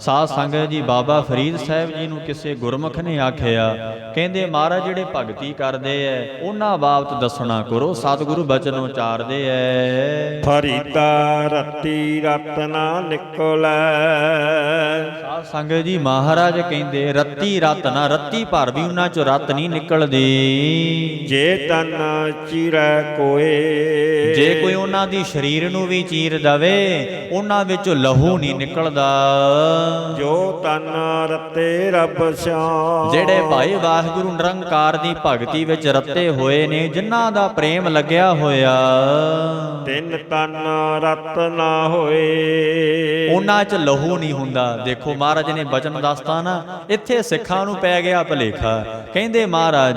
ਸਾਧ ਸੰਗਤ ਜੀ ਬਾਬਾ ਫਰੀਦ ਸਾਹਿਬ ਜੀ ਨੂੰ ਕਿਸੇ ਗੁਰਮੁਖ ਨੇ ਆਖਿਆ ਕਹਿੰਦੇ ਮਹਾਰਾਜ ਜਿਹੜੇ ਭਗਤੀ ਕਰਦੇ ਐ ਉਹਨਾਂ ਬਾਬਤ ਦੱਸਣਾ ਕਰੋ ਸਤਿਗੁਰੂ ਬਚਨ ਉਚਾਰਦੇ ਐ। ਫਰੀਦਾ ਰਤੀ ਰਤਨਾ ਨਿਕਲੈ। ਸਾਧ ਸੰਗਤ ਜੀ ਮਹਾਰਾਜ ਕਹਿੰਦੇ ਰੱਤੀ ਰਤ ਨਾ ਰੱਤੀ ਭਰ ਵੀ ਉਹਨਾਂ ਚੋਂ ਰਤ ਨਹੀਂ ਨਿਕਲਦੀ। ਜੇ ਤਨ ਚਿਰੈ ਕੋਏ। ਜੇ ਕੋਈ ਉਹਨਾਂ ਦੀ ਸਰੀਰ ਨੂੰ ਵੀ ਚੀਰ ਦਵੇ ਉਹਨਾਂ ਵਿੱਚੋਂ ਲਹੂ ਨਹੀਂ ਨਿਕਲਦਾ। ਜੋ ਤਨ ਰਤੇ ਰੱਬ ਸਿਆ ਜਿਹੜੇ ਭਾਈ ਵਾਹਿਗੁਰੂ ਨਿਰੰਕਾਰ ਦੀ ਭਗਤੀ ਵਿੱਚ ਰੱਤੇ ਹੋਏ ਨੇ ਜਿਨ੍ਹਾਂ ਦਾ ਪ੍ਰੇਮ ਲੱਗਿਆ ਹੋਇਆ। ਤਿੰਨ ਤਨ ਰਤ ਨਾ ਹੋਏ। ਉਹਨਾਂ 'ਚ ਲਹੂ ਨਹੀਂ ਹੁੰਦਾ। ਦੇਖੋ ਮਹਾਰਾਜ ਨੇ ਬਚਨ ਦੱਸਤਾ ਨਾ ਇੱਥੇ ਸਿੱਖਾਂ ਨੂੰ ਪੈ ਗਿਆ ਭਲੇਖਾ। ਕਹਿੰਦੇ ਮਹਾਰਾਜ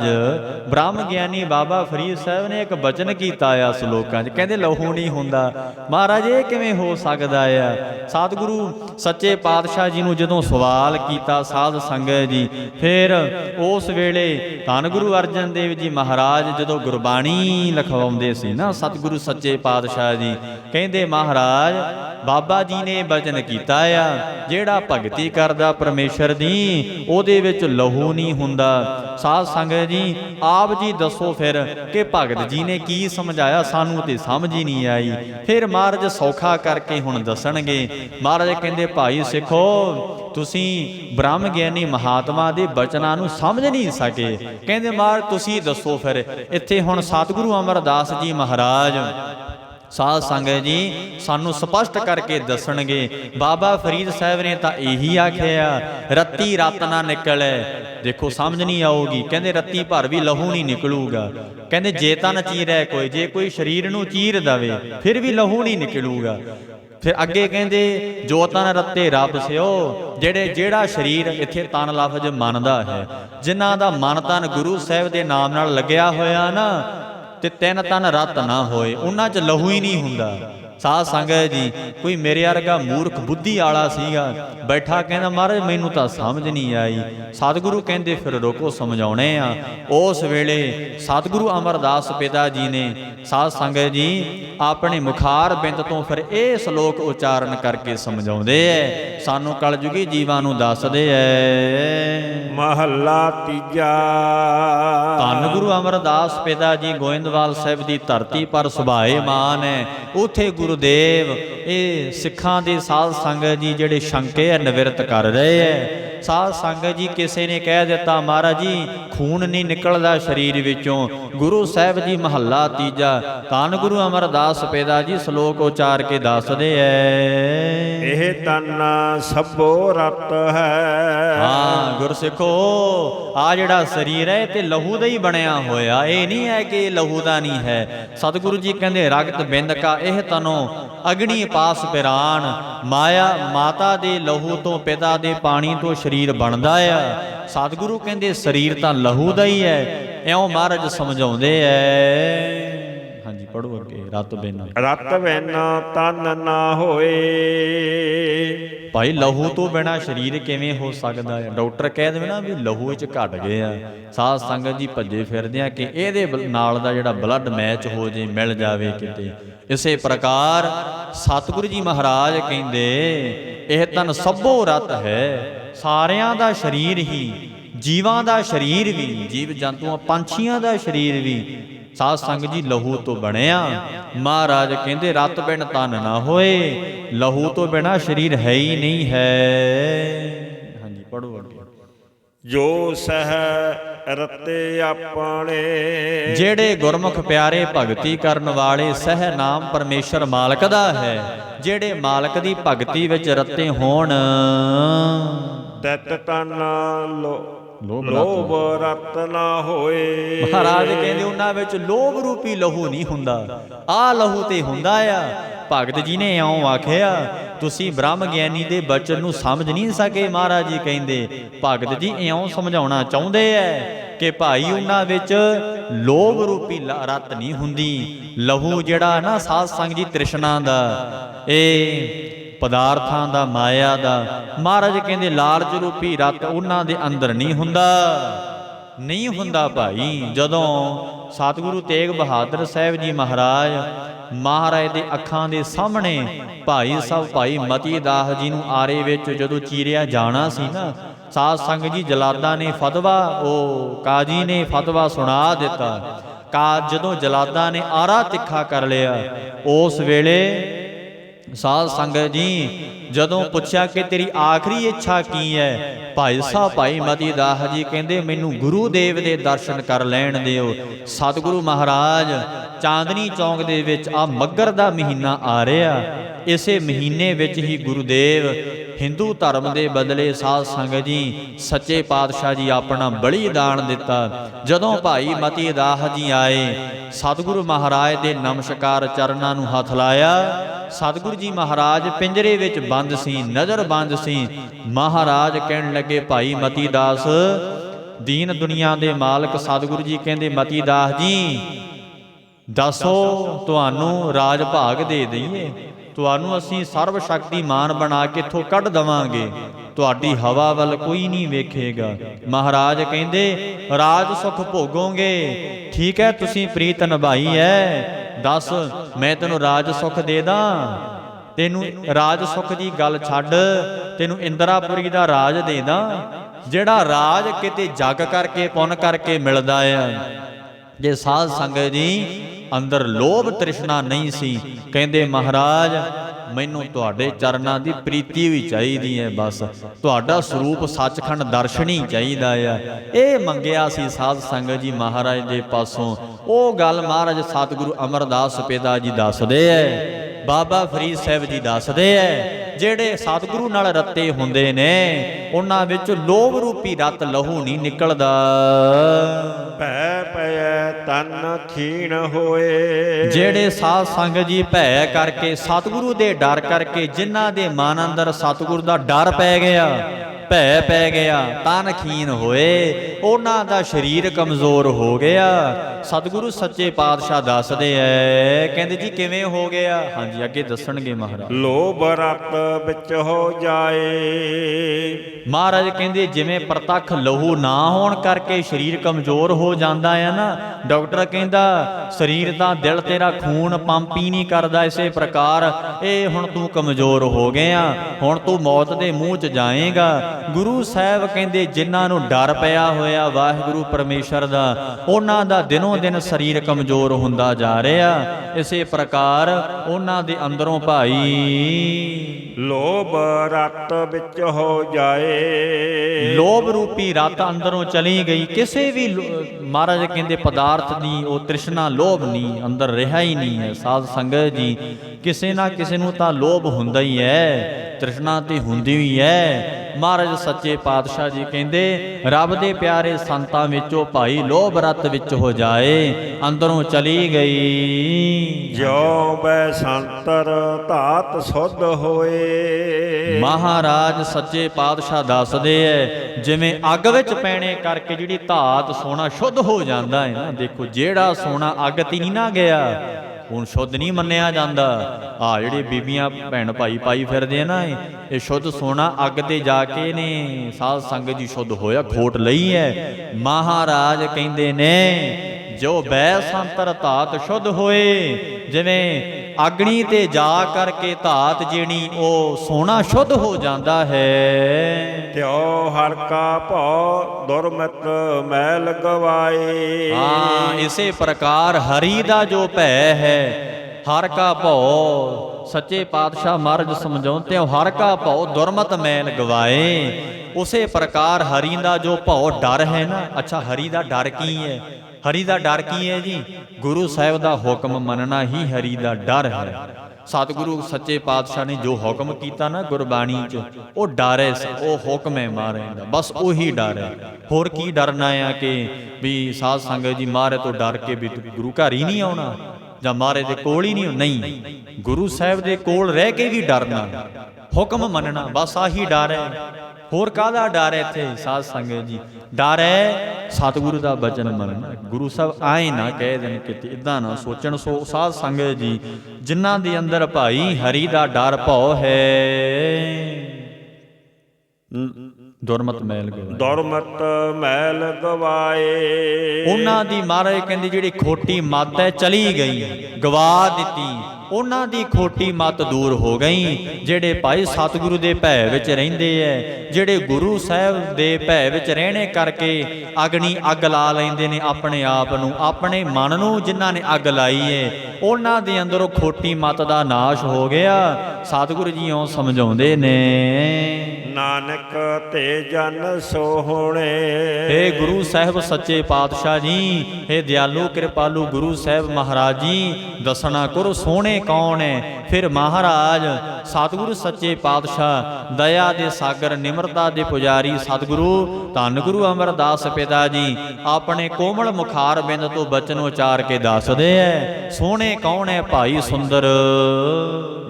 ਬ੍ਰਹਮ ਗਿਆਨੀ ਬਾਬਾ ਫਰੀਦ ਸਾਹਿਬ ਨੇ ਇੱਕ ਬਚਨ ਕੀਤਾ ਆ ਸ਼ਲੋਕਾਂ 'ਚ। ਕਹਿੰਦੇ ਲਹੂ ਨਹੀਂ ਹੁੰਦਾ। ਮਹਾਰਾਜ ਇਹ ਕਿਵੇਂ ਹੋ ਸਕਦਾ ਆ? ਸਤਿਗੁਰੂ ਸੱਚੇ ਪਾਤਸ਼ਾਹ ਜੀ ਨੂੰ ਜਦੋਂ ਸਵਾਲ ਕੀਤਾ, ਸਾਧ ਸੰਗਤ ਜੀ, ਫਿਰ ਉਸ ਵੇਲੇ ਧੰਨ ਗੁਰੂ ਅਰਜਨ ਦੇਵ ਜੀ ਮਹਾਰਾਜ ਜਦੋਂ ਗੁਰਬਾਣੀ ਲਿਖਵਾਉਂਦੇ ਸੀ ਨਾ, ਸਤਿਗੁਰੂ ਸੱਚੇ ਪਾਤਸ਼ਾਹ ਜੀ, ਕਹਿੰਦੇ ਮਹਾਰਾਜ, ਬਾਬਾ ਜੀ ਨੇ ਬਚਨ ਕੀਤਾ ਆ, ਜਿਹੜਾ ਭਗਤੀ ਕਰਦਾ ਪਰਮੇਸ਼ਰ ਦੀ, ਉਹਦੇ ਵਿੱਚ ਲਹੂ ਨਹੀਂ ਹੁੰਦਾ। ਸਾਧ ਸੰਗਤ ਜੀ, ਆਪ ਜੀ ਦੱਸੋ ਫਿਰ ਕਿ ਭਗਤ ਜੀ ਨੇ ਕੀ ਸਮਝਾਇਆ? ਸਾਨੂੰ ਤੇ ਸਮਝ ਹੀ ਨਹੀਂ ਆਈ। ਫਿਰ ਮਹਾਰਾਜ ਸੌਖਾ ਕਰਕੇ ਹੁਣ ਦੱਸਣਗੇ। ਮਹਾਰਾਜ ਕਹਿੰਦੇ, ਭਾਈ ਸਿੱਖੋ, ਤੁਸੀਂ ਬ੍ਰਹਮ ਗਿਆਨੀ ਮਹਾਤਮਾ ਦੇ ਬਚਨਾਂ ਨੂੰ ਸਮਝ ਨਹੀਂ ਸਕੇ। ਕਹਿੰਦੇ, ਮਹਾਰਾਜ, ਤੁਸੀਂ ਦੱਸੋ ਫਿਰ, ਇੱਥੇ ਹੁਣ ਸਤਿਗੁਰੂ ਅਮਰਦਾਸ ਜੀ ਮਹਾਰਾਜ ਸਾਧ ਸੰਗਤ ਜੀ, ਸਾਨੂੰ ਸਪਸ਼ਟ ਕਰਕੇ ਦੱਸਣਗੇ। ਬਾਬਾ ਫਰੀਦ ਸਾਹਿਬ ਨੇ ਤਾਂ ਇਹੀ ਆਖਿਆ, ਰੱਤੀ ਰਤ ਨਾ ਨਿਕਲੇ। ਦੇਖੋ, ਸਮਝ ਨਹੀਂ ਆਊਗੀ। ਕਹਿੰਦੇ, ਰੱਤੀ ਭਰ ਵੀ ਲਹੂ ਨਹੀਂ ਨਿਕਲੂਗਾ। ਕਹਿੰਦੇ, ਜੇ ਤਨ ਚੀਰੈ ਕੋਈ, ਜੇ ਕੋਈ ਸਰੀਰ ਨੂੰ ਚੀਰ ਦਵੇ, ਫਿਰ ਵੀ ਲਹੂ ਨਹੀਂ ਨਿਕਲੂਗਾ। ਫਿਰ ਅੱਗੇ ਕਹਿੰਦੇ, ਜੋ ਤਨ ਰੱਤੇ ਰੱਬ ਸਿਓ, ਜਿਹੜੇ, ਜਿਹੜਾ ਸਰੀਰ ਇੱਥੇ ਤਨ ਲਫ਼ਜ਼ ਮੰਨਦਾ ਹੈ। ਜਿਨ੍ਹਾਂ ਦਾ ਮਨ ਤਨ ਗੁਰੂ ਸਾਹਿਬ ਦੇ ਨਾਮ ਨਾਲ ਲੱਗਿਆ ਹੋਇਆ ਨਾ ਤੇ ਤਿੰਨ ਤਨ ਰਤ ਨਾ ਹੋਏ ਉਹਨਾਂ 'ਚ ਲਹੂ ਹੀ ਨਹੀਂ ਹੁੰਦਾ। ਸਾਧ ਸੰਗਤ ਜੀ ਕੋਈ ਮੇਰੇ ਵਰਗਾ ਮੂਰਖ ਬੁੱਧੀ ਵਾਲਾ ਸੀਗਾ ਬੈਠਾ ਕਹਿੰਦਾ ਮਹਾਰਾਜ ਮੈਨੂੰ ਤਾਂ ਸਮਝ ਨਹੀਂ ਆਈ। ਸਤਿਗੁਰੂ ਕਹਿੰਦੇ ਫਿਰ ਰੋਕੋ ਸਮਝਾਉਣੇ ਆ। ਉਸ ਵੇਲੇ ਸਤਿਗੁਰੂ ਅਮਰਦਾਸ ਪਿਤਾ ਜੀ ਨੇ ਸਾਧ ਸੰਗਤ ਜੀ ਆਪਣੇ ਮੁਖਾਰ ਬਿੰਦ ਤੋਂ ਫਿਰ ਇਹ ਸ਼ਲੋਕ ਉਚਾਰਨ ਕਰਕੇ ਸਮਝਾਉਂਦੇ ਐ ਸਾਨੂੰ ਕਲਯੁਗੀ ਜੀਵਾਂ ਨੂੰ ਦੱਸਦੇ ਐ। ਮਹੱਲਾ ਤੀਜਾ। ਧੰਨ ਗੁਰੂ ਅਮਰਦਾਸ ਪਿਤਾ ਜੀ ਗੋਇੰਦਵਾਲ ਸਾਹਿਬ ਦੀ ਧਰਤੀ ਪਰ ਸੁਭਾਏ ਮਾਨ ਹੈ ਉਥੇ ਗੁਰੂਦੇਵ ਇਹ ਸਿੱਖਾਂ ਦੇ ਸਾਧ ਸੰਗਤ ਜੀ ਜਿਹੜੇ ਸ਼ੰਕੇ ਹੈ ਨਿਵਰਤ ਕਰ ਰਹੇ ਹੈ ਸਾਧ ਸੰਗਤ ਜੀ ਕਿਸੇ ਨੇ ਕਹਿ ਦਿੱਤਾ ਮਹਾਰਾਜ ਜੀ ਖੂਨ ਨਹੀਂ ਨਿਕਲਦਾ ਸਰੀਰ ਵਿੱਚੋਂ। ਗੁਰੂ ਸਾਹਿਬ ਜੀ ਮਹੱਲਾ ਤੀਜਾ। ਧੰਨ ਗੁਰੂ ਅਮਰਦਾਸ ਪਿਤਾ ਜੀ ਸ਼ਲੋਕ ਉਚਾਰ ਕੇ ਦੱਸਦੇ ਐ। ਇਹ ਤਨ ਸਭੋ ਰਤ ਹੈ। ਹਾਂ ਗੁਰਸਿੱਖੋ ਆ ਜਿਹੜਾ ਸਰੀਰ ਹੈ ਤੇ ਲਹੂ ਦਾ ਹੀ ਬਣਿਆ ਹੋਇਆ। ਇਹ ਨਹੀਂ ਹੈ ਕਿ ਇਹ ਲਹੂ ਦਾ ਨਹੀਂ ਹੈ। ਸਤਿਗੁਰੂ ਜੀ ਕਹਿੰਦੇ ਰਗਤ ਬਿੰਦ ਕਾ ਇਹ ਤਨੋ ਅਗਣੀ ਪਾਸ ਪਿਰਾਣ ਮਾਇਆ ਮਾਤਾ ਦੇ ਲਹੂ ਤੋਂ ਪਿਤਾ ਦੇ ਪਾਣੀ ਤੋਂ ਸਰੀਰ ਬਣਦਾ ਆ। ਸਤਿਗੁਰੂ ਕਹਿੰਦੇ ਸਰੀਰ ਤਾਂ ਲਹੂ ਦਾ ਹੀ ਹੈ, ਇਉਂ ਮਹਾਰਾਜ ਸਮਝਾਉਂਦੇ ਐ। ਹਾਂਜੀ ਪੜੋ ਅੱਗੇ ਰਤ ਬਿਨ। ਰਤ ਬਿਨ ਤਨ ਨਾ ਹੋਏ। ਭਾਈ ਲਹੂ ਤੋਂ ਬਿਨਾ ਸਰੀਰ ਕਿਵੇਂ ਹੋ ਸਕਦਾ ਹੈ? ਡਾਕਟਰ ਕਹਿ ਦੇਵੇ ਨਾ ਵੀ ਲਹੂ ਵਿੱਚ ਘਟ ਗਏ ਆ। ਸਾਧ ਸੰਗਤ ਜੀ ਭੱਜੇ ਫਿਰਦੇ ਆ ਕਿ ਇਹਦੇ ਨਾਲ ਦਾ ਜਿਹੜਾ ਬਲੱਡ ਮੈਚ ਹੋ ਜੇ ਮਿਲ ਜਾਵੇ ਕਿਤੇ। ਇਸੇ ਪ੍ਰਕਾਰ ਸਤਿਗੁਰੂ ਜੀ ਮਹਾਰਾਜ ਕਹਿੰਦੇ ਇਹ ਤਨ ਸਭੋ ਰਤ ਹੈ। ਸਾਰਿਆਂ ਦਾ ਸਰੀਰ ਹੀ ਜੀਵਾਂ ਦਾ ਸਰੀਰ ਵੀ ਜੀਵ ਜੰਤੂਆਂ ਪੰਛੀਆਂ ਦਾ ਸਰੀਰ ਵੀ ਸਾਧ ਸੰਗਤ ਜੀ ਲਹੂ ਤੋਂ ਬਣਿਆ। ਮਹਾਰਾਜ ਕਹਿੰਦੇ ਰਤ ਬਿਨ ਤਨ ਨਾ ਹੋਏ ਲਹੂ ਤੋਂ ਬਿਨਾ ਸਰੀਰ ਹੈ ਹੀ ਨਹੀਂ ਹੈ। ਹਾਂਜੀ ਪੜੋ ਅੱਗੇ। ਜੋ ਸਹਿ ਰਤੇ ਆਪਣੇ। ਜਿਹੜੇ ਗੁਰਮੁਖ ਪਿਆਰੇ ਭਗਤੀ ਕਰਨ ਵਾਲੇ ਸਹਿ ਨਾਮ ਪਰਮੇਸ਼ਰ ਮਾਲਕ ਦਾ ਹੈ। ਜਿਹੜੇ ਮਾਲਕ ਦੀ ਭਗਤੀ ਵਿੱਚ ਰਤੇ ਹੋਣ। ਤਤ ਤਨ ਲੋ ਲੋਭ ਰਤ। ਨਾ ਹੋਏ। ਮਹਾਰਾਜ ਕਹਿੰਦੇ ਉਹਨਾਂ ਵਿੱਚ ਲੋਭ ਰੂਪੀ ਲਹੂ ਨਹੀਂ ਹੁੰਦਾ। ਆ ਲਹੂ ਤੇ ਹੁੰਦਾ ਆ। ਭਗਤ ਜੀ ਨੇ ਇਉਂ ਆਖਿਆ ਤੁਸੀਂ ਬ੍ਰਹਮ ਗਿਆਨੀ ਦੇ ਬਚਨ ਨੂੰ ਸਮਝ ਨਹੀਂ ਸਕੇ ਮਹਾਰਾਜ ਜੀ ਕਹਿੰਦੇ। ਭਗਤ ਜੀ ਇਉਂ ਸਮਝਾਉਣਾ ਚਾਹੁੰਦੇ ਐ ਕਿ ਭਾਈ ਉਹਨਾਂ ਵਿੱਚ ਲੋਭ ਰੂਪੀ ਰਤ ਨਹੀਂ ਹੁੰਦੀ। ਲਹੂ ਜਿਹੜਾ ਨਾ ਸਾਧ ਸੰਗ ਜੀ ਤ੍ਰਿਸ਼ਨਾ ਦਾ ਇਹ ਪਦਾਰਥਾਂ ਦਾ ਮਾਇਆ ਦਾ। ਮਹਾਰਾਜ ਕਹਿੰਦੇ, ਲਾਲਚ ਰੂਪੀ ਰਤ ਉਹਨਾਂ ਦੇ ਅੰਦਰ ਨਹੀਂ ਹੁੰਦਾ। ਨਹੀਂ ਹੁੰਦਾ ਭਾਈ, ਜਦੋਂ ਸਤਿਗੁਰੂ ਤੇਗ ਬਹਾਦਰ ਸਾਹਿਬ ਜੀ ਮਹਾਰਾਜ ਮਹਾਰਾਜ ਦੇ ਅੱਖਾਂ ਦੇ ਸਾਹਮਣੇ ਭਾਈ ਸਾਹਿਬ, ਭਾਈ ਮਤੀ ਦਾਸ ਜੀ ਨੂੰ ਆਰੇ ਵਿੱਚ ਜਦੋਂ ਚੀਰਿਆ ਜਾਣਾ ਸੀ ਨਾ, ਸਾਧ ਸੰਗਤ ਜੀ ਜਲਾਦਾ ਨੇ ਫਤਵਾ, ਉਹ ਕਾਜੀ ਨੇ ਫਤਵਾ ਸੁਣਾ ਦਿੱਤਾ। ਕਾ ਜਦੋਂ ਜਲਾਦਾ ਨੇ ਆਰਾ ਤਿੱਖਾ ਕਰ ਲਿਆ, ਉਸ ਵੇਲੇ ਸਾਧ ਸੰਗਤ ਜੀ, ਜਦੋਂ ਪੁੱਛਿਆ ਕਿ ਤੇਰੀ ਆਖਰੀ ਇੱਛਾ ਕੀ ਹੈ, ਭਾਈ ਸਾਹਿਬ, ਭਾਈ ਮਤੀ ਦਾਸ ਜੀ ਕਹਿੰਦੇ, ਮੈਨੂੰ ਗੁਰੂ ਦੇਵ ਦੇ ਦਰਸ਼ਨ ਕਰ ਲੈਣ ਦਿਓ। ਸਤਿਗੁਰੂ ਮਹਾਰਾਜ, ਚਾਂਦਨੀ ਚੌਂਕ ਦੇ ਵਿੱਚ ਆ ਮੱਗਰ ਦਾ ਮਹੀਨਾ ਆ ਰਿਹਾ। ਇਸੇ ਮਹੀਨੇ ਵਿੱਚ ਹੀ ਗੁਰੂਦੇਵ ਹਿੰਦੂ ਧਰਮ ਦੇ ਬਦਲੇ ਸਾਧ ਸੰਗਤ ਜੀ, ਸੱਚੇ ਪਾਤਸ਼ਾਹ ਜੀ ਆਪਣਾ ਬਲੀਦਾਨ ਦਿੱਤਾ। ਜਦੋਂ ਭਾਈ ਮਤੀ ਦਾਸ ਜੀ ਆਏ, ਸਤਿਗੁਰੂ ਮਹਾਰਾਜ ਦੇ ਨਮਸਕਾਰ ਚਰਨਾਂ ਨੂੰ ਹੱਥ ਲਾਇਆ ਸਤਿਗੁਰੂ ਜੀ ਮਹਾਰਾਜ, ਪਿੰਜਰੇ ਵਿੱਚ ਬੰਦ ਸੀ, ਨਜ਼ਰ ਬੰਦ ਸੀ। ਮਹਾਰਾਜ ਕਹਿਣ ਲੱਗੇ, ਭਾਈ ਮਤੀ ਦਾਸ ਦੀਨ ਦੁਨੀਆ ਦੇ ਮਾਲਕ ਸਤਿਗੁਰੂ ਜੀ ਕਹਿੰਦੇ ਮਤੀ ਦਾਸ ਜੀ, ਦੱਸੋ, ਤੁਹਾਨੂੰ ਰਾਜ ਭਾਗ ਦੇ ਦਈਏ। ਤੁਹਾਨੂੰ ਅਸੀਂ ਸਰਵ ਸ਼ਕਤੀਮਾਨ ਬਣਾ ਕੇ ਇੱਥੋਂ ਕੱਢ ਦਵਾਂਗੇ। ਤੁਹਾਡੀ ਹਵਾ ਵੱਲ ਕੋਈ ਨਹੀਂ ਵੇਖੇਗਾ। ਮਹਾਰਾਜ ਕਹਿੰਦੇ, ਰਾਜ ਸੁਖ ਭੋਗੋਗੇ। ਠੀਕ ਹੈ, ਤੁਸੀਂ ਪ੍ਰੀਤ ਨਿਭਾਈ ਹੈ। ਦੱਸ, ਮੈਂ ਤੈਨੂੰ ਰਾਜ ਸੁਖ ਦੇ ਦਾਂ। ਤੈਨੂੰ ਰਾਜ ਸੁਖ ਦੀ ਗੱਲ ਛੱਡ, ਤੈਨੂੰ ਇੰਦਰਾਪੁਰੀ ਦਾ ਰਾਜ ਦੇ ਦਾਂ। ਜਿਹੜਾ ਰਾਜ ਕਿਤੇ ਜਗ ਕਰਕੇ, ਪੁੰਨ ਕਰਕੇ ਮਿਲਦਾ ਆ। ਜੇ ਸਾਧ ਸੰਗਤ ਜੀ ਅੰਦਰ ਲੋਭ ਤ੍ਰਿਸ਼ਨਾ ਨਹੀਂ ਸੀ, ਕਹਿੰਦੇ ਮਹਾਰਾਜ ਮੈਨੂੰ ਤੁਹਾਡੇ ਚਰਨਾਂ ਦੀ ਪ੍ਰੀਤੀ ਵੀ ਚਾਹੀਦੀ ਹੈ ਬਸ। ਤੁਹਾਡਾ ਸਰੂਪ ਸੱਚਖੰਡ ਦਰਸ਼ਨੀ ਚਾਹੀਦਾ ਆ। ਇਹ ਮੰਗਿਆ ਸੀ ਸਾਧ ਸੰਗਤ ਜੀ ਮਹਾਰਾਜ ਦੇ ਪਾਸੋਂ। ਉਹ ਗੱਲ ਮਹਾਰਾਜ ਸਤਿਗੁਰੂ ਅਮਰਦਾਸ ਪਿਤਾ ਜੀ ਦੱਸਦੇ ਐ। ਬਾਬਾ ਫਰੀਦ ਸਾਹਿਬ ਜੀ ਦੱਸਦੇ ਐ। ਜਿਹੜੇ ਸਤਿਗੁਰੂ ਨਾਲ ਰੱਤੇ ਹੁੰਦੇ ਨੇ ਉਹਨਾਂ ਵਿੱਚ ਲੋਭ ਰੂਪੀ ਰਤ ਲਹੂ ਨਹੀਂ ਨਿਕਲਦਾ। ਭੈ ਪੈ ਤਨ ਖੀਣ ਹੋਏ। ਜਿਹੜੇ ਸਾਧ ਸੰਗਤ ਜੀ ਭੈ ਕਰਕੇ ਸਤਿਗੁਰੂ ਦੇ ਡਰ ਕਰਕੇ ਜਿਨ੍ਹਾਂ ਦੇ ਮਨ ਅੰਦਰ ਸਤਿਗੁਰੂ ਦਾ ਡਰ ਪੈ ਗਿਆ ਭੈ ਪੈ ਗਿਆ ਤਨ ਖੀਨ ਹੋਏ ਉਹਨਾਂ ਦਾ ਸਰੀਰ ਕਮਜ਼ੋਰ ਹੋ ਗਿਆ। ਸਤਿਗੁਰੂ ਸੱਚੇ ਪਾਤਸ਼ਾਹ ਦੱਸਦੇ ਐ ਕਹਿੰਦੇ ਜੀ ਕਿਵੇਂ ਹੋ ਗਿਆ? ਹਾਂਜੀ ਅੱਗੇ ਦੱਸਣਗੇ ਮਹਾਰਾਜ। ਲੋਭ ਰਤ ਵਿੱਚ ਹੋ ਜਾਏ। ਮਹਾਰਾਜ ਕਹਿੰਦੇ ਜਿਵੇਂ ਪ੍ਰਤੱਖ ਲਹੂ ਨਾ ਹੋਣ ਕਰਕੇ ਸਰੀਰ ਕਮਜ਼ੋਰ ਹੋ ਜਾਂਦਾ ਹੈ ਨਾ ਡਾਕਟਰ ਕਹਿੰਦਾ ਸਰੀਰ ਦਾ ਦਿਲ ਤੇਰਾ ਖੂਨ ਪੰਪ ਹੀ ਨਹੀਂ ਕਰਦਾ ਇਸੇ ਪ੍ਰਕਾਰ ਇਹ ਹੁਣ ਤੂੰ ਕਮਜ਼ੋਰ ਹੋ ਗਿਆ ਹੁਣ ਤੂੰ ਮੌਤ ਦੇ ਮੂੰਹ 'ਚ ਜਾਏਗਾ। ਗੁਰੂ ਸਾਹਿਬ ਕਹਿੰਦੇ ਜਿਨ੍ਹਾਂ ਨੂੰ ਡਰ ਪਿਆ ਹੋਇਆ ਵਾਹਿਗੁਰੂ ਪਰਮੇਸ਼ਰ ਦਾ ਉਹਨਾਂ ਦਾ ਦਿਨੋਂ ਦਿਨ ਸਰੀਰ ਕਮਜ਼ੋਰ ਹੁੰਦਾ ਜਾ ਰਿਹਾ। ਇਸੇ ਪ੍ਰਕਾਰ ਉਹਨਾਂ ਦੇ ਅੰਦਰੋਂ ਭਾਈ ਲੋਭ ਰਤ ਵਿੱਚ ਹੋ ਜਾਏ। ਲੋਭ ਰੂਪੀ ਰਤ ਅੰਦਰੋਂ ਚਲੀ ਗਈ। ਕਿਸੇ ਵੀ ਮਹਾਰਾਜ ਕਹਿੰਦੇ ਪਦਾਰਥ ਦੀ ਉਹ ਤ੍ਰਿਸ਼ਨਾ ਲੋਭ ਨਹੀਂ ਅੰਦਰ ਰਿਹਾ ਹੀ ਨਹੀਂ ਹੈ। ਸਾਧ ਸੰਗਤ ਜੀ ਕਿਸੇ ਨਾ ਕਿਸੇ ਨੂੰ ਤਾਂ ਲੋਭ ਹੁੰਦਾ ਹੀ ਹੈ ਤ੍ਰਿਸ਼ਨਾ ਤੇ ਹੁੰਦੀ ਹੀ ਹੈ। ਮਹਾਰਾਜ ਸੱਚੇ ਪਾਤਸ਼ਾਹ ਜੀ ਕਹਿੰਦੇ ਰੱਬ ਦੇ ਪਿਆਰੇ ਸੰਤਾਂ ਵਿੱਚੋਂ ਭਾਈ ਲੋਭ ਰਤ ਵਿੱਚ ਹੋ ਜਾਏ ਅੰਦਰੋਂ ਚਲੀ ਗਈ। ਜਿਉ ਬੈ ਸੰਤਰ ਧਾਤ ਸੁਧ ਹੋਏ। ਮਹਾਰਾਜ ਸੱਚੇ ਪਾਤਸ਼ਾਹ ਦੱਸਦੇ ਐ ਜਿਵੇਂ ਅੱਗ ਵਿੱਚ ਪੈਣੇ ਕਰਕੇ ਜਿਹੜੀ ਧਾਤ ਸੋਨਾ ਸ਼ੁੱਧ ਹੋ ਜਾਂਦਾ ਹੈ ਨਾ ਦੇਖੋ ਜਿਹੜਾ ਸੋਨਾ ਅੱਗ ਤੇ ਨਹੀਂ ਨਾ ਗਿਆ ਹੁਣ ਸ਼ੁੱਧ ਨਹੀਂ ਮੰਨਿਆ ਜਾਂਦਾ। ਆ ਜਿਹੜੇ ਬੀਬੀਆਂ ਭੈਣ ਭਾਈ ਪਾਈ ਫਿਰਦੇ ਆ ਨਾ ਇਹ ਸ਼ੁੱਧ ਸੋਨਾ ਅੱਗ ਤੇ ਜਾ ਕੇ ਨੇ, ਸਾਧ ਸੰਗਤ ਜੀ ਸ਼ੁੱਧ ਹੋਇਆ, ਖੋਟ ਲਈ ਹੈ। ਮਹਾਰਾਜ ਕਹਿੰਦੇ ਨੇ ਜੋ ਬੈ ਸੰਤਰ ਧਾਤ ਸ਼ੁੱਧ ਹੋਏ ਜਿਵੇਂ ਅਗਣੀ ਤੇ ਜਾ ਕਰਕੇ ਧਾਤ ਜਿਹੜੀ ਉਹ ਸੋਨਾ ਸ਼ੁੱਧ ਹੋ ਜਾਂਦਾ ਹੈ। ਤਿਉ ਹਰ ਕਾ ਭਉ ਦੁਰਮਤ ਮੈਲ ਗਵਾਏ। ਹਾਂ ਇਸੇ ਪ੍ਰਕਾਰ ਹਰੀ ਦਾ ਜੋ ਭੈ ਹੈ ਹਰ ਕਾ ਭਉ ਸੱਚੇ ਪਾਤਸ਼ਾਹ ਮਹਾਰਾਜ ਸਮਝਾਉਂਦੇ ਹੋ ਹਰ ਕਾ ਭਉ ਦੁਰਮਤ ਮੈਲ ਗਵਾਏ। ਉਸੇ ਪ੍ਰਕਾਰ ਹਰੀ ਦਾ ਜੋ ਭਉ ਡਰ ਹੈ ਨਾ ਅੱਛਾ ਹਰੀ ਦਾ ਡਰ ਕੀ ਹੈ? ਹਰੀ ਦਾ ਡਰ ਕੀ ਹੈ ਜੀ? ਗੁਰੂ ਸਾਹਿਬ ਦਾ ਹੁਕਮ ਮੰਨਣਾ ਹੀ ਹਰੀ ਦਾ ਡਰ ਹੈ। ਸਤਿਗੁਰੂ ਸੱਚੇ ਪਾਤਸ਼ਾਹ ਨੇ ਜੋ ਹੁਕਮ ਕੀਤਾ ਨਾ ਗੁਰਬਾਣੀ 'ਚ, ਉਹ ਡਰ ਹੈ, ਉਹ ਹੁਕਮ ਹੈ ਮਹਾਰਾਜ ਦਾ। ਬਸ ਉਹੀ ਡਰ ਹੈ। ਹੋਰ ਕੀ ਡਰਨਾ ਆ ਕਿ ਵੀ ਸਾਧ ਸੰਗਤ ਜੀ ਮਾਰੇ ਤੋਂ ਡਰ ਕੇ ਵੀ ਗੁਰੂ ਘਰ ਹੀ ਨਹੀਂ ਆਉਣਾ, ਜਾਂ ਮਾਰੇ ਦੇ ਕੋਲ ਹੀ ਨਹੀਂ ਨਹੀਂ। ਗੁਰੂ ਸਾਹਿਬ ਦੇ ਕੋਲ ਰਹਿ ਕੇ ਵੀ ਡਰਨਾ, ਹੁਕਮ ਮੰਨਣਾ, ਬਸ ਆਹੀ ਡਰ ਹੈ। ਹੋਰ ਕਾਹਦਾ ਡਰ ਹੈ ਇੱਥੇ ਸਾਧ ਸੰਗਤ ਜੀ? ਡਰ ਹੈ। ਸਤਿਗੁਰੂ ਦਾ ਬਚਨ ਮੰਨਣਾ। ਗੁਰੂ ਸਾਹਿਬ ਆਏ ਨਾ ਕਹਿ ਦੇਣ ਕਿ ਇਦਾਂ ਨਾ ਸੋਚਣ। ਸੋ ਸਾਧ ਸੰਗਤ ਜੀ ਜਿਨ੍ਹਾਂ ਦੇ ਅੰਦਰ ਭਾਈ ਹਰੀ ਦਾ ਡਰ ਭਉ ਹੈ। ਦੁਰਮਤ ਮੈਲ ਗਵਾਏ। ਦੁਰਮਤ ਮੈਲ ਗਵਾਏ। ਉਹਨਾਂ ਦੀ ਮਹਾਰਾਜ ਕਹਿੰਦੇ ਜਿਹੜੀ ਖੋਟੀ ਮੱਤ ਹੈ ਚਲੀ ਗਈ ਗਵਾ ਦਿੱਤੀ। ਉਹਨਾਂ ਦੀ ਖੋਟੀ ਮੱਤ ਦੂਰ ਹੋ ਗਈ ਜਿਹੜੇ ਭਾਈ ਸਤਿਗੁਰੂ ਦੇ ਭੈ ਵਿੱਚ ਰਹਿੰਦੇ ਐ ਜਿਹੜੇ ਗੁਰੂ ਸਾਹਿਬ ਦੇ ਭੈ ਵਿੱਚ ਰਹਿਣੇ ਕਰਕੇ ਅਗਨੀ ਅੱਗ ਲਾ ਲੈਂਦੇ ਨੇ ਆਪਣੇ ਆਪ ਨੂੰ ਆਪਣੇ ਮਨ ਨੂੰ ਜਿਨ੍ਹਾਂ ਨੇ ਅੱਗ ਲਾਈ ਏ ਉਹਨਾਂ ਦੇ ਅੰਦਰੋਂ ਖੋਟੀ ਮੱਤ ਦਾ ਨਾਸ਼ ਹੋ ਗਿਆ। ਸਤਿਗੁਰੂ ਜੀ ਉਹ ਸਮਝਾਉਂਦੇ ਨੇ ਨਾਨਕ ਤੇ ਜਨ ਸੋਹਣੇ। ਏ ਗੁਰੂ ਸਾਹਿਬ ਸੱਚੇ ਪਾਤਸ਼ਾਹ ਜੀ ਏ ਦਿਆਲੂ ਕਿਰਪਾਲੂ ਗੁਰੂ ਸਾਹਿਬ ਮਹਾਰਾਜ ਜੀ ਦੱਸਣਾ ਕਰੋ ਸੋਹਣੇ ਕੌਣ ਹੈ? ਫਿਰ ਮਹਾਰਾਜ ਸਤਿਗੁਰੂ ਸੱਚੇ ਪਾਤਸ਼ਾਹ ਦਇਆ ਦੇ ਸਾਗਰ ਨਿਮਰਤਾ ਦੇ ਪੁਜਾਰੀ ਸਤਿਗੁਰੂ ਧੰਨ ਗੁਰੂ ਅਮਰਦਾਸ ਪਿਤਾ ਜੀ ਆਪਣੇ ਕੋਮਲ ਮੁਖਾਰ ਬਿੰਦ ਤੋਂ ਬਚਨ ਉਚਾਰ ਕੇ ਦੱਸਦੇ ਐ ਸੋਹਣੇ ਕੌਣ ਹੈ ਭਾਈ ਸੁੰਦਰ?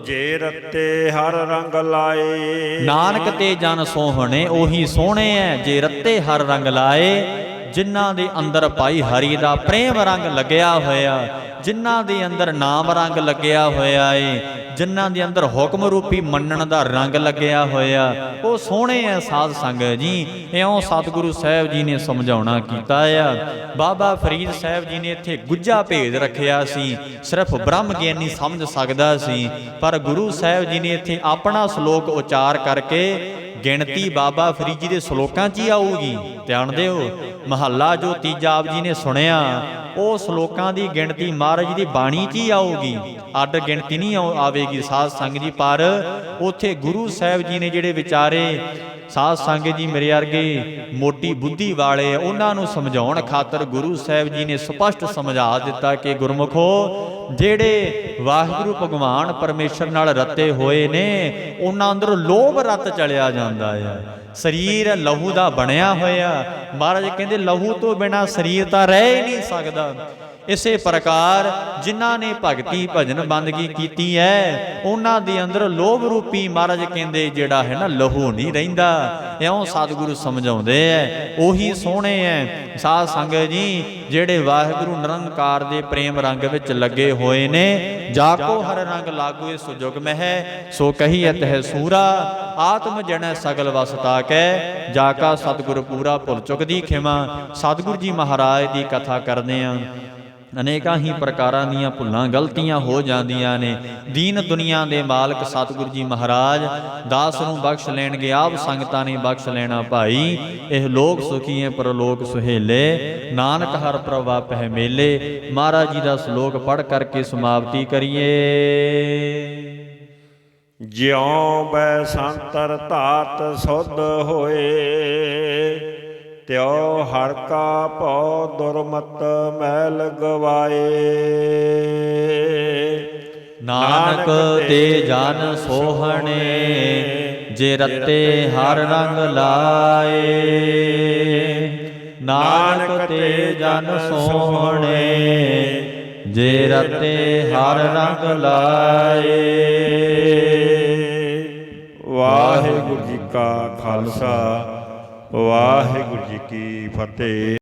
ਜੇ ਰੱਤੇ ਹਰ ਰੰਗ ਲਾਏ। ਨਾਨਕ ਤੇ ਜਨ ਸੋਹਣੇ ਉਹੀ ਸੋਹਣੇ ਐ ਜੇ ਰੱਤੇ ਹਰ ਰੰਗ ਲਾਏ ਜਿਨ੍ਹਾਂ ਦੇ ਅੰਦਰ ਭਾਈ ਹਰੀ ਦਾ ਪ੍ਰੇਮ ਰੰਗ ਲੱਗਿਆ ਹੋਇਆ ਜਿਨ੍ਹਾਂ ਦੇ ਅੰਦਰ ਨਾਮ ਰੰਗ ਲੱਗਿਆ ਹੋਇਆ ਏ, ਜਿਨ੍ਹਾਂ ਦੇ ਅੰਦਰ ਹੁਕਮ ਰੂਪੀ ਮੰਨਣ ਦਾ ਰੰਗ ਲੱਗਿਆ ਹੋਇਆ, ਉਹ ਸੋਹਣੇ ਐ ਸਾਧ ਸੰਗਤ ਜੀ। ਇਉਂ ਸਤਿਗੁਰੂ ਸਾਹਿਬ ਜੀ ਨੇ ਸਮਝਾਉਣਾ ਕੀਤਾ ਆ। ਬਾਬਾ ਫਰੀਦ ਸਾਹਿਬ ਜੀ ਨੇ ਇੱਥੇ ਗੁੱਜਾ ਭੇਦ ਰੱਖਿਆ ਸੀ। ਸਿਰਫ ਬ੍ਰਹਮ ਗਿਆਨੀ ਸਮਝ ਸਕਦਾ ਸੀ। ਪਰ ਗੁਰੂ ਸਾਹਿਬ ਜੀ ਨੇ ਇੱਥੇ ਆਪਣਾ ਸ਼ਲੋਕ ਉਚਾਰ ਕਰਕੇ ਗਿਣਤੀ ਬਾਬਾ ਫਰੀਦ ਜੀ ਦੇ ਸ਼ਲੋਕਾਂ 'ਚ ਹੀ ਆਊਗੀ। ਧਿਆਨ ਦਿਓ, ਮਹੱਲਾ ਜੋ ਤੀਜਾ ਆਪ ਜੀ ਨੇ ਸੁਣਿਆ ਉਹ ਸ਼ਲੋਕਾਂ ਦੀ ਗਿਣਤੀ ਮਹਾਰਾਜ ਦੀ ਬਾਣੀ 'ਚ ਹੀ ਆਊਗੀ। ਅੱਡ ਗਿਣਤੀ ਨਹੀਂ ਆਵੇਗੀ ਸਾਧ ਸੰਗਤ ਜੀ, ਪਰ ਉੱਥੇ ਗੁਰੂ ਸਾਹਿਬ ਜੀ ਨੇ ਜਿਹੜੇ ਵਿਚਾਰੇ ਸਾਧ ਸੰਗਤ ਜੀ ਮੇਰੇ ਵਰਗੇ ਮੋਟੀ ਬੁੱਧੀ ਵਾਲੇ ਉਹਨਾਂ ਨੂੰ ਸਮਝਾਉਣ ਖਾਤਰ ਗੁਰੂ ਸਾਹਿਬ ਜੀ ਨੇ ਸਪਸ਼ਟ ਸਮਝਾ ਦਿੱਤਾ ਕਿ ਗੁਰਮੁਖੋ, ਜਿਹੜੇ ਵਾਹਿਗੁਰੂ ਭਗਵਾਨ ਪਰਮੇਸ਼ਰ ਨਾਲ ਰੱਤੇ ਹੋਏ ਨੇ, ਉਹਨਾਂ ਅੰਦਰ ਲੋਭ ਰਤ ਚਲਿਆ ਜਾਂਦਾ ਹੈ ਸਰੀਰ ਲਹੂ ਦਾ ਬਣਿਆ ਹੋਇਆ। ਮਹਾਰਾਜ ਕਹਿੰਦੇ, ਲਹੂ ਤੋਂ ਬਿਨਾ ਸਰੀਰ ਤਾਂ ਰਹਿ ਹੀ ਨਹੀਂ ਸਕਦਾ। ਇਸੇ ਪ੍ਰਕਾਰ ਜਿਨ੍ਹਾਂ ਨੇ ਭਗਤੀ ਭਜਨ ਬੰਦਗੀ ਕੀਤੀ ਹੈ, ਉਹਨਾਂ ਦੇ ਅੰਦਰ ਲੋਭ ਰੂਪੀ ਮਹਾਰਾਜ ਕਹਿੰਦੇ ਜਿਹੜਾ ਹੈ ਨਾ, ਲਹੂ ਨਹੀਂ ਰਹਿੰਦਾ। ਇਉਂ ਸਤਿਗੁਰੂ ਸਮਝਾਉਂਦੇ ਐ, ਉਹੀ ਸੋਹਣੇ ਐ। ਸਾਧ ਸੰਗਤ ਜੀ, ਜਿਹੜੇ ਵਾਹਿਗੁਰੂ ਨਿਰੰਕਾਰ ਦੇ ਪ੍ਰੇਮ ਰੰਗ ਵਿੱਚ ਲੱਗੇ ਹੋਏ ਨੇ ਜਾ ਕੋ ਹਰ ਰੰਗ ਲਾਗੂ ਇਸ ਜੁਗ ਮਹਿ, ਸੋ ਕਹੀਐ ਹੈ ਸੂਰਾ, ਆਤਮ ਜਣੈ ਸਗਲ ਵਸਤਾ ਕੈ ਜਾ ਕਾ ਸਤਿਗੁਰ ਪੂਰਾ ਭੁੱਲ ਚੁੱਕਦੀ ਖਿਮਾ। ਸਤਿਗੁਰ ਜੀ ਮਹਾਰਾਜ ਦੀ ਕਥਾ ਕਰਦੇ ਆਂ। ਅਨੇਕਾਂ ਹੀ ਪ੍ਰਕਾਰਾਂ ਦੀਆਂ ਭੁੱਲਾਂ ਗਲਤੀਆਂ ਹੋ ਜਾਂਦੀਆਂ ਨੇ। ਦੀਨ ਦੁਨੀਆ ਦੇ ਮਾਲਕ ਸਤਿਗੁਰੂ ਜੀ ਮਹਾਰਾਜ, ਦਾਸ ਨੂੰ ਬਖਸ਼ ਲੈਣਗੇ ਆਪ ਸੰਗਤਾਂ ਨੇ ਬਖਸ਼ ਲੈਣਾ ਭਾਈ। ਇਹ ਲੋਕ ਸੁਖੀ ਹੈ ਪਰਲੋਕ ਸੁਹੇਲੇ। ਨਾਨਕ ਹਰ ਪ੍ਰਭਾ ਪਹਿ ਮੇਲੇ। ਮਹਾਰਾਜ ਜੀ ਦਾ ਸ਼ਲੋਕ ਪੜ੍ਹ ਕਰਕੇ ਸਮਾਪਤੀ ਕਰੀਏ। ਜਿਉ ਬੈ ਸੰਤਰ ਧਾਤ ਸੁਧ ਹੋਏ ਤਿਉ ਹਰ ਕਾ ਭਉ ਦੁਰਮਤ ਮੈਲ ਗਵਾਏ। ਨਾਨਕ ਤੇ ਜਨ ਸੋਹਣੇ ਜੇ ਰਤੇ ਹਰ ਰੰਗ ਲਾਏ। ਨਾਨਕ ਤੇ ਜਨ ਸੋਹਣੇ ਜੇ ਰਤੇ ਹਰ ਰੰਗ ਲਾਏ। ਵਾਹਿਗੁਰੂ ਜੀ ਕਾ ਖਾਲਸਾ। ਵਾਹਿਗੁਰੂ ਜੀ ਕੀ ਫਤਿਹ।